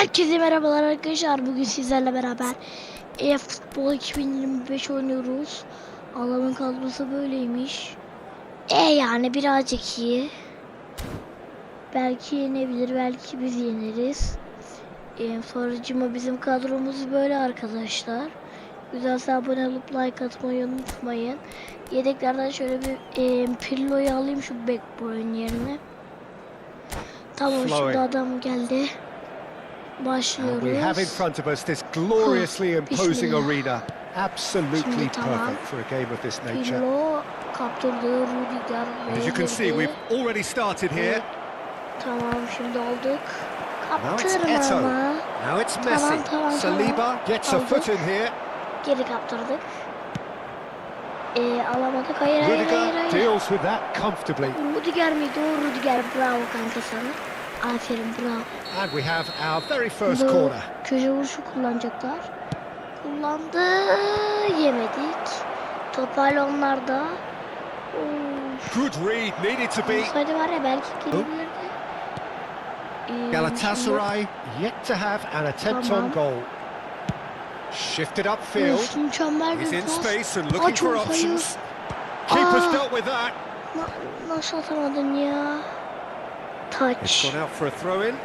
Herkese merhabalar arkadaşlar. Bugün sizlerle beraber e-futbol 2025 oynuyoruz. Allah'ın kadrosu böyleymiş. E yani birazcık iyi. Belki yenebilir, belki biz yeneriz. E, sonracıma bizim kadromuz böyle arkadaşlar. Güzelse abone olup like atmayı unutmayın. Yedeklerden şöyle bir e, Pirlo'yu alayım şu backbone yerine. Tamam Flowing. şimdi adam geldi. And we have in front of us this gloriously imposing arena. Absolutely perfect for a game of this nature. Pirlo kaptırdı Rudiger ve As you can see, we've already started here. Tamam şimdi aldık. Now it's Eto'o. Now it's Messi. Saliba gets a foot in here. Geri kaptırdık. Ee, alamadık. Hayır hayır hayır. Rudiger hayır. deals with that comfortably. Rudiger miydi o Rudiger? Bravo kanka sana. Aferin bravo. And we have our very first Bu corner. Köşe vuruşu kullanacaklar. Kullandı. Yemedik. Top hala onlarda. Of. Good read, needed to be. Olsaydı var ya belki gelebilirdi. Ee, Galatasaray yet to have an attempt Tamam. on goal. Shifted upfield. Of, mükemmel He's in space and Aa, looking for çok options. Keeper's Aa. dealt with that. Na- nasıl atamadın ya? It's Touch. gone out for a throw in.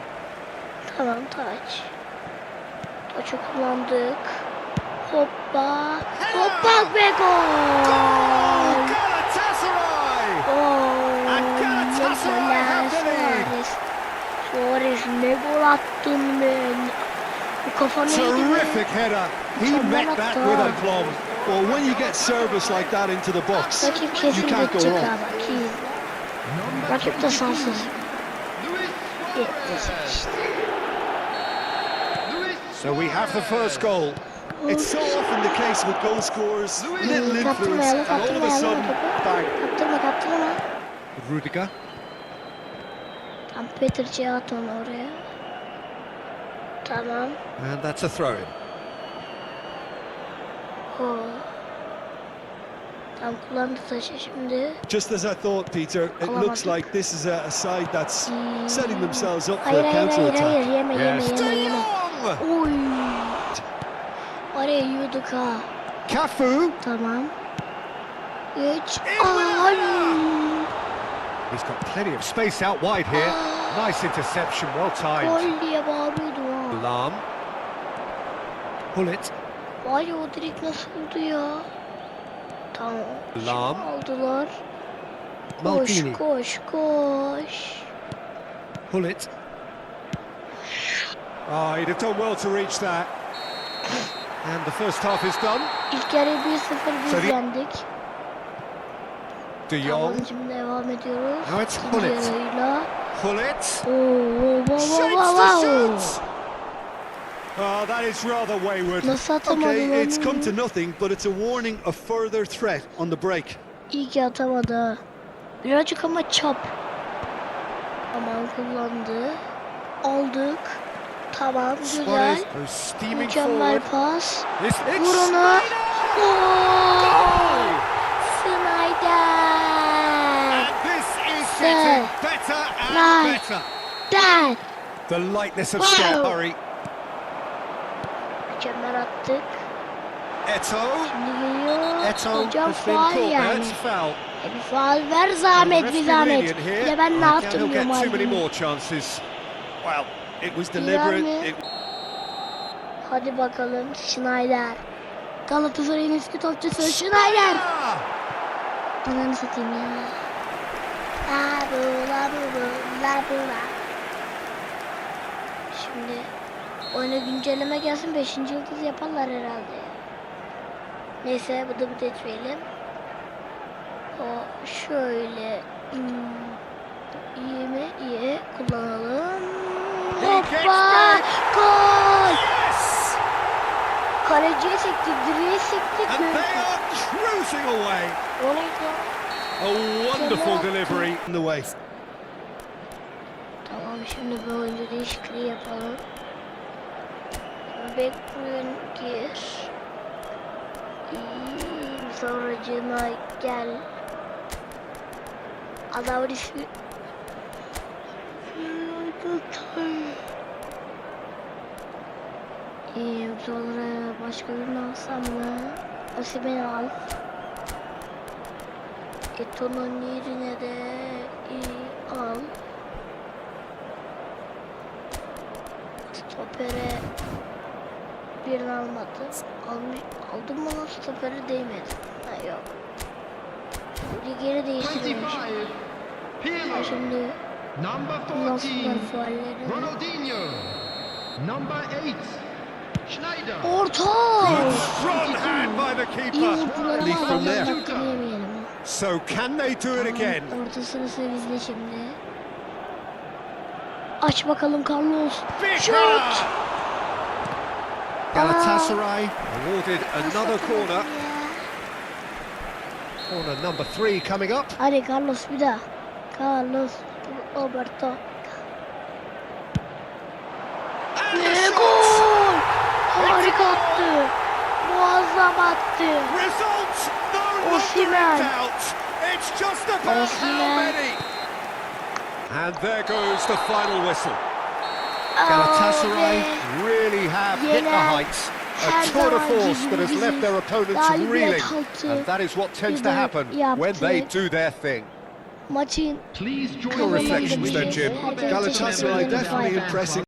Tamam touch. Touch'ı kullandık. Hoppa. Hoppa ve gol. Suarez. Ne gol attın be. Bu kafa neydi be? Terrific header. He met that with aplomb. Well, when you get service like that into the box, you can't go wrong. Rakip de sansız. Yetmeyecek işte. So we have the first goal. It's so often the case with goal scorers, little influence, Kaptırmayalım, and all of a sudden, topu. bang. Kaptırma, kaptırma. Rudiger. Tam Petric'e at oraya. Tamam. And that's a throw in. Oh. Tam kullandı taşı şimdi. Just as I thought, Peter, it looks like this is a, a side that's setting themselves up for Hayır a hayır counter hayır hayır attack. yeme yeme Yes. yeme yeme. Oy. Oraya yiyorduk ha. Cafu. Tamam. With Ay. He's got plenty of space out wide here. Nice interception, well timed. Gol diye bağırıyordum ha. Lam. Pull it. Vay o direkt nasıl vurdu ya? Tamam. Lam. Aldılar. Koş Maldini. koş koş. Pull it. Ah, he'd have done well to reach that. And the first half is done. İlk yarı 1-0 biz Sorry. yendik. De Tamam Jong. şimdi devam ediyoruz. Now it's. Pull it. Oo, wow, wow, wow, wow. Oh, that is rather wayward. Nasıl Okay, it's come to nothing, but it's a warning of further threat on the break. İyi ki atamadı. ha. Birazcık ama çap. Aman kullandı. Aldık. Tamam güzel. Mükemmel pas. Vur. Snyder! Gol! Snyder! Den! The lightness of Wow. Mükemmel attık. Eto. Şimdi geliyor. Eto Hocam faal yani. Foul. E bir faal ver zahmet bir zahmet. Bir de ben ne yaptım diyorum halbuki. Hadi bakalım Schneider. Galatasaray'ın eski topçusu Schneider. Ananı satayım ya. La bu la bu bu la bu la. Şimdi oyuna güncelleme gelsin 5. yıldız yaparlar herhalde. Neyse bu da bir geçmeyelim. O şöyle hmm, iyi mi? İyi kullanalım. Hoppa! Gol! Yes! Kaleciye sekti, direğe sekti. O neydi? A wonderful delivery. in the way. Tamam şimdi bir oyuncu değişikliği yapalım. Bekbuyun gir. İyi, sonracığına gel. Adam ismi... Ee, sonra başka birini alsam mı? Osimhen'i al. Eto'nun yerine de iyi, al. Stopere birini almadı. Almış, aldım mı lan stopere değmedi. Ha yok. Şimdi geri değiştirmiş. 25, Ha. Şimdi Number kullansınlar 14, fuallerini. Ronaldinho. Number 8, Schneider. Orta! Strong hand by the İyi keeper. vurdular Leaf ama from adamların there. hakkını yemeyelim. So can they do it again? Orta sırası bizde şimdi. Aç bakalım Carlos. Şut! Header! Galatasaray awarded another corner. Corner number three coming up. Hadi Carlos bir daha. Carlos Roberto. And the Ve shot! gol! Harika attı. Muazzam attı. Result! No longer Osimhen. in doubt. It's just about how Osimhen. many. And there goes the final whistle. Aa, Galatasaray really have hit the heights. A tour de force that has left their opponents reeling. And that is what tends to happen when they do their thing. Please join Your reflections then, Jim. all the best Galatasaray definitely our impressing